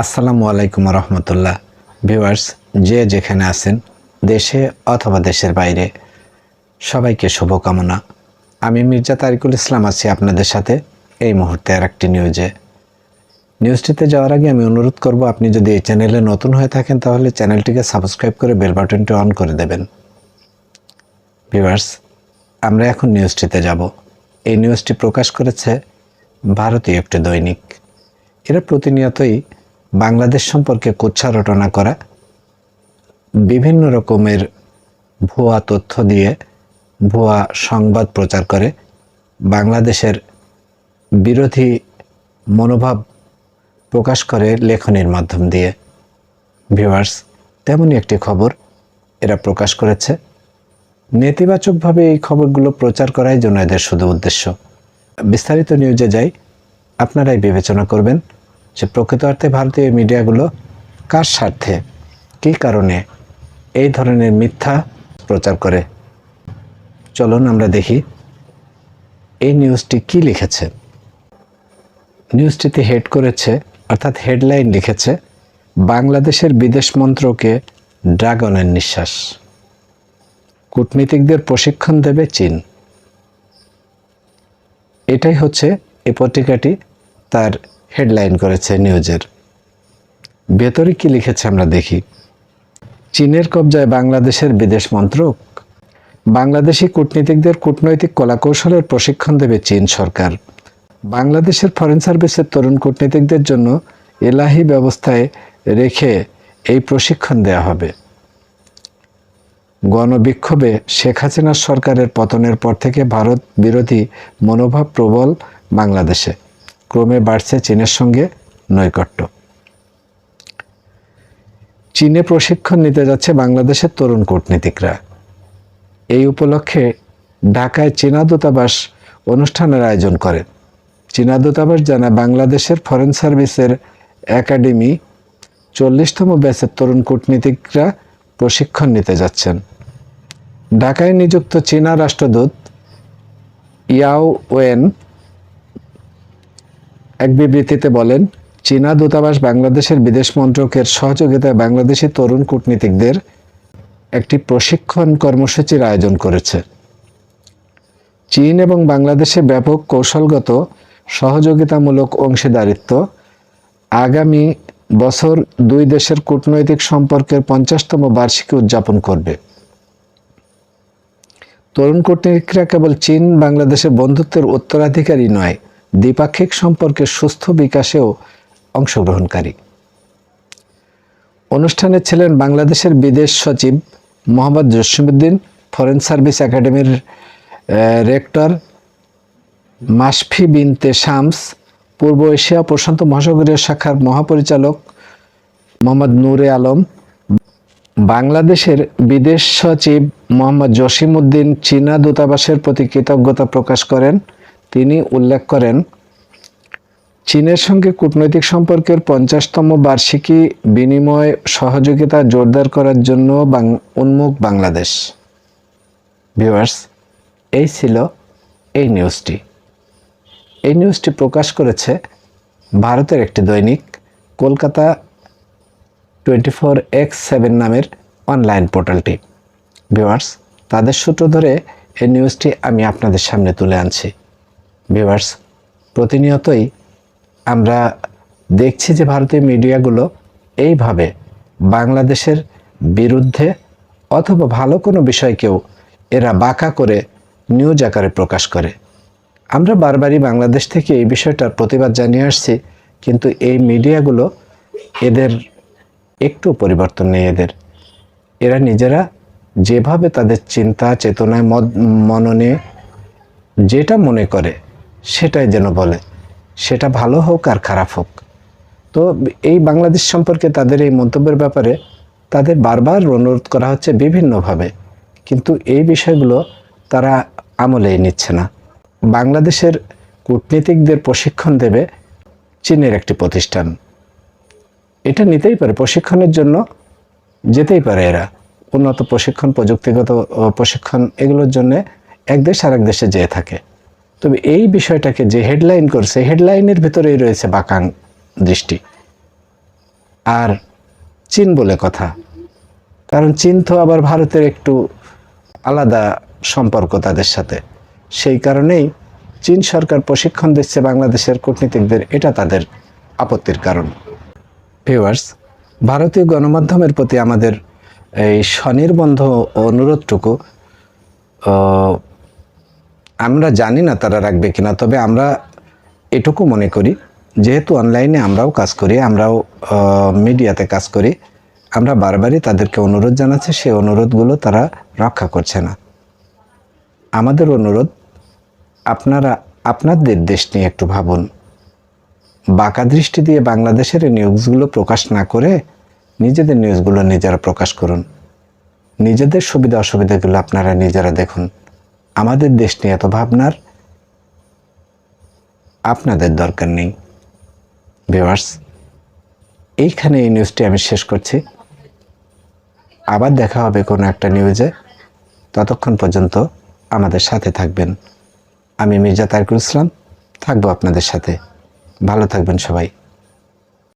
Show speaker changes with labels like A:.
A: আসসালামু আলাইকুম রহমতুল্লাহ। ভিউয়ার্স, যে যেখানে আছেন, দেশে অথবা দেশের বাইরে, সবাইকে শুভকামনা। আমি মির্জা তারিকুল ইসলাম আছি আপনাদের সাথে। এই মুহূর্তে আর একটি নিউজে নিউজটিতে যাওয়ার আগে আমি অনুরোধ করব, আপনি যদি এই চ্যানেলে নতুন হয়ে থাকেন, তাহলে চ্যানেলটিকে সাবস্ক্রাইব করে বেল বাটনটি অন করে দেবেন। ভিউয়ার্স আমরা এখন নিউজটিতে যাব। এই নিউজটি প্রকাশ করেছে ভারতীয় একটি দৈনিক। এরা প্রতিনিয়তই বাংলাদেশ সম্পর্কে কুচ্ছা রটনা করা। বিভিন্ন রকমের ভুয়া তথ্য দিয়ে ভুয়া সংবাদ প্রচার করে। বাংলাদেশের বিরোধী মনোভাব প্রকাশ করে লেখনীর মাধ্যম দিয়ে। ভিউয়ার্স, তেমনই একটি খবর এরা প্রকাশ করেছে। নেতিবাচকভাবে এই খবরগুলো প্রচার করাই জন্য এদের শুধু উদ্দেশ্য। বিস্তারিত নিউজে যাই, আপনারাই বিবেচনা করবেন যে প্রকৃত অর্থে ভারতীয় মিডিয়াগুলো কার স্বার্থে, কী কারণে এই ধরনের মিথ্যা প্রচার করে। চলুন আমরা দেখি এই নিউজটি কি লিখেছে। নিউজটিতে হেড করেছে, অর্থাৎ হেডলাইন লিখেছে, বাংলাদেশের বিদেশ মন্ত্রকে ড্রাগনের নিঃশ্বাস। কূটনীতিকদের প্রশিক্ষণ দেবে চীন। এটাই হচ্ছে এই পত্রিকাটি তার হেডলাইন করেছে নিউজের ভেতরে কি লিখেছে আমরা দেখি। চীনের কবজায় বাংলাদেশের বিদেশ মন্ত্রক। বাংলাদেশি কূটনীতিকদের কূটনৈতিক কলাকৌশলের প্রশিক্ষণ দেবে চীন সরকার। বাংলাদেশের ফরেন সার্ভিসের তরুণ কূটনীতিকদের জন্য এলাহি ব্যবস্থায় রেখে এই প্রশিক্ষণ দেওয়া হবে। গণবিক্ষোভে শেখ হাসিনার সরকারের পতনের পর থেকে ভারত বিরোধী মনোভাব প্রবল বাংলাদেশে। ক্রমে বাড়ছে চীনের সঙ্গে নৈকট্য। চীনে প্রশিক্ষণ নিতে যাচ্ছে বাংলাদেশের তরুণ কূটনীতিকরা। এই উপলক্ষে ঢাকায় চীনা দূতাবাস অনুষ্ঠানের আয়োজন করে। চীনা দূতাবাস জানায় বাংলাদেশের ফরেন সার্ভিসের একাডেমি চল্লিশতম ব্যাচের তরুণ কূটনীতিকরা প্রশিক্ষণ নিতে যাচ্ছেন। ঢাকায় নিযুক্ত চীনা রাষ্ট্রদূত ইয়াও ওয়েন এক বিবৃতিতে বলেন, চীনা দূতাবাস বাংলাদেশের বিদেশ মন্ত্রকের সহযোগিতায় বাংলাদেশি তরুণ কূটনীতিকদের একটি প্রশিক্ষণ কর্মসূচির আয়োজন করেছে। চীন এবং বাংলাদেশে ব্যাপক কৌশলগত সহযোগিতামূলক অংশীদারিত্ব। আগামী বছর দুই দেশের কূটনৈতিক সম্পর্কের পঞ্চাশতম বার্ষিকী উদযাপন করবে। তরুণ কূটনীতিকরা কেবল চীন, বাংলাদেশের বন্ধুত্বের উত্তরাধিকারী নয়, দ্বিপাক্ষিক সম্পর্কের সুস্থ বিকাশেও অংশগ্রহণকারী। অনুষ্ঠানে ছিলেন বাংলাদেশের বিদেশ সচিব মোহাম্মদ জসিমুদ্দিন ফরেন সার্ভিস একাডেমির রেক্টর মাসফি বিনতে শামস, পূর্ব এশিয়া প্রশান্ত মহাসাগরীয় শাখার মহাপরিচালক মোহাম্মদ নূরে আলম, বাংলাদেশের বিদেশ সচিব মোহাম্মদ জসিমউদ্দিন চীনা দূতাবাসের প্রতি কৃতজ্ঞতা প্রকাশ করেন। তিনি উল্লেখ করেন, চীনের সঙ্গে কূটনৈতিক সম্পর্কের পঞ্চাশতম বার্ষিকী বিনিময় সহযোগিতা জোরদার করার জন্য উন্মুখ বাংলাদেশ। ভিউয়ার্স, এই ছিল এই নিউজটি। এই নিউজটি প্রকাশ করেছে ভারতের একটি দৈনিক, Kolkata twenty four x seven নামের অনলাইন পোর্টালটি ভিউয়ার্স তাদের সূত্র ধরে এই নিউজটি আমি আপনাদের সামনে তুলে আনছি। ভিউয়ার্স প্রতিনিয়তই আমরা দেখছি যে ভারতীয় মিডিয়াগুলো এইভাবে বাংলাদেশের বিরুদ্ধে অথবা ভালো কোনো বিষয়কেও এরা বাঁকা করে নিউজ আকারে প্রকাশ করে। আমরা বারবারই বাংলাদেশ থেকে এই বিষয়টার প্রতিবাদ জানিয়ে আসছি, কিন্তু এই মিডিয়াগুলো এদের একটু পরিবর্তন নেই এদের। এরা নিজেরা যেভাবে তাদের চিন্তা, চেতনায় মদ, মননে যেটা মনে করে সেটাই যেন বলে। সেটা ভালো হোক আর খারাপ হোক। তো এই বাংলাদেশ সম্পর্কে তাদের এই মন্তব্যের ব্যাপারে তাদের বারবার অনুরোধ করা হচ্ছে বিভিন্নভাবে, কিন্তু এই বিষয়গুলো তারা আমলেই নিচ্ছে না। বাংলাদেশের কূটনীতিকদের প্রশিক্ষণ দেবে চীনের একটি প্রতিষ্ঠান। এটা নিতেই পারে, প্রশিক্ষণের জন্য যেতেই পারে এরা। উন্নত প্রশিক্ষণ, প্রযুক্তিগত প্রশিক্ষণ এগুলোর জন্য এক দেশ আর এক দেশে যেয়ে থাকে। তবে এই বিষয়টাকে যে হেডলাইন করছে, হেডলাইনের ভিতরেই রয়েছে বাকাং দৃষ্টি। আর চীন বলে কথা। কারণ চীন তো আবার ভারতের একটু আলাদা সম্পর্ক তাদের সাথে। সেই কারণেই চীন সরকার প্রশিক্ষণ দিচ্ছে বাংলাদেশের কূটনীতিকদের। এটা তাদের আপত্তির কারণ। ভিউয়ার্স ভারতীয় গণমাধ্যমের প্রতি আমাদের এই স্বনির্বন্ধ অনুরোধটুকু আমরা জানি না তারা রাখবে কিনা, তবে আমরা এটুকু মনে করি, যেহেতু অনলাইনে আমরাও কাজ করি, আমরাও মিডিয়াতে কাজ করি, আমরা বারবারই তাদেরকে অনুরোধ জানাচ্ছি, সেই অনুরোধগুলো তারা রক্ষা করছে না। আমাদের অনুরোধ আপনারা, আপনাদের দেশ নিয়ে একটু ভাবুন। বাঁকা দৃষ্টি দিয়ে বাংলাদেশের নিউজগুলো প্রকাশ না করে নিজেদের নিউজগুলো নিজেরা প্রকাশ করুন। নিজেদের সুবিধা অসুবিধাগুলো আপনারা নিজেরা দেখুন। আমাদের দেশ নিয়ে এত ভাবনার আপনাদের দরকার নেই। ভিউয়ার্স, এইখানে এই নিউজটি আমি শেষ করছি। আবার দেখা হবে কোনো একটা নিউজে। ততক্ষণ পর্যন্ত আমাদের সাথে থাকবেন। আমি মির্জা তারকুল ইসলাম থাকব আপনাদের সাথে। ভালো থাকবেন সবাই।